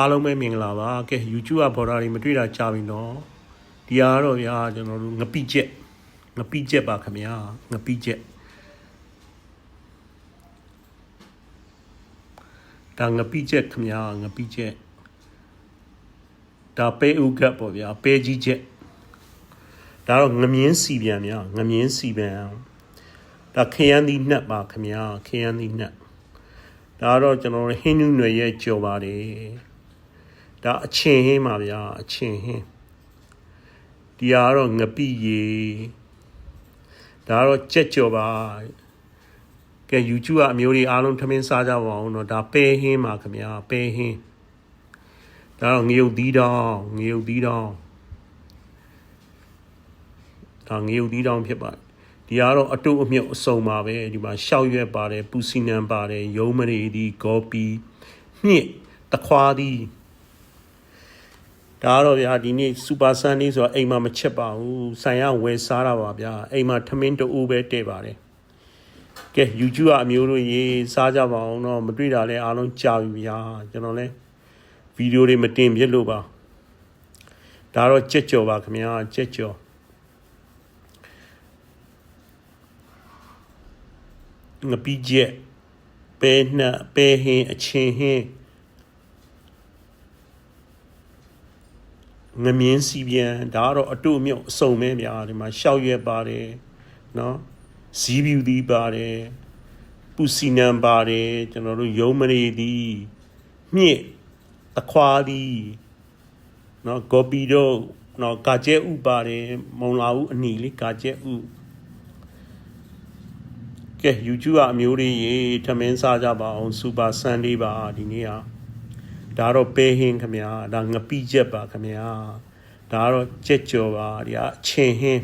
အားလုံးပဲမင်္ဂလာပါကဲ YouTube ကဘော်ဒါတွေမတွေ့တာကြာပြီနော်ဒီဟာကတော့ဗျာကျွန်တော်တို့ငပိချက်ငပိချက်ပါခင်ဗျာငပိချက်ဒါငပိချက်ခင်ဗျာငပိချက်ဒါပဲဥကတ်ပေါ့ဗျာပဲကြီးချက်ဒါတော့ငမြင်းစီပြန်ဗျာငမြင်းစီပြန်ဒါခရမ်းသီးနှက်ပါခင်ဗျာခရမ်းသီးနှက်ဒါကတော့ကျွန်တော်တို့ဟင်းနူးနယ်ရဲ့ကြော်ပါတယ် ဒါအချင်းဟင်းပါဗျာအချင်းဟင်းဒီဟာကတော့ငပိရေဒါကတော့ကြက်ကြော်ပါကဲ YouTube ကအမျိုးတွေအားလုံးထမင်းစားကြပါအောင်တော့ဒါပဲဟင်းပါခင်ဗျာပဲဟင်းဒါတော့ငရုတ်သီးတောင်းငရုတ်သီးတောင်းဒါငရုတ်သီးတောင်းဖြစ်ပါတယ်ဒီကတော့အတုအမြုပ်အစုံပါပဲဒီမှာရှောက်ရွက်ပါတယ်ပူစီနံပါတယ်ရုံးမရီဒီဂေါ်ပီမြင့်တခွားသည် ဒါကတော့ဗျာဒီနေ့စူပါဆန်လေးဆိုတော့အိမ်မှာမချက်ပါဘူးဆိုင်ရဝယ်စားတာပါဗျာအိမ်မှာထမင်းတူပဲတဲ့ပါတယ်ကဲ YouTube ကအမျိုးတို့ရေးစားကြပါအောင်တော့မတွေ့တာလဲအားလုံးကြာပြီဗျာကျွန်တော်လဲဗီဒီယိုတွေမတင်ပြလို့ပါဒါတော့ကြက်ကြော်ပါခင်ဗျာကြက်ကြော်ငပိချက်ပဲနှက်ပဲဟင်းအချင်းဟင်း ငမြင်းစီပြန်ဒါကတော့အတုအမြုပ်အစုံပဲဗျာဒီမှာရှောက်ရွက်ပါတယ်နော်ဇီးပြူသီးပါတယ်ပူစီနံပါတယ်ကျွန်တော်တို့ရုံးမရီသီးမြင့်အခွားသီးနော်ဂေါ်ပီတို့နော်ကာကျဲဥပါတယ်မုံလာဥအနီလေးကာကျဲဥကဲ YouTube ကအမျိုးတွေရေထမင်းစားကြပါအောင်စူပါဆန်လေးပါဒီနေ့อ่ะ ဒါတော့ပဲဟင်းခမညာဒါငပိချက်ပါခမညာဒါကတော့ကြက်ကြော်ပါဒီကအချင်းဟင်း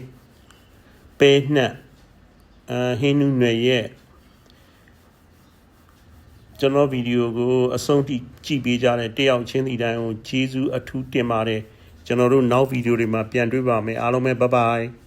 ပဲနှက်အဟင်းနူးနယ်ရဲ့ကျွန်တော်ဗီဒီယိုကိုအဆုံးထိကြည့်ပေးကြတဲ့တယောက်ချင်းဒီတိုင်းကိုကျေးဇူးအထူးတင်ပါတယ်ကျွန်တော်တို့နောက်ဗီဒီယိုတွေမှာပြန်တွေ့ပါမယ်အားလုံးပဲဘိုင်ဘိုင်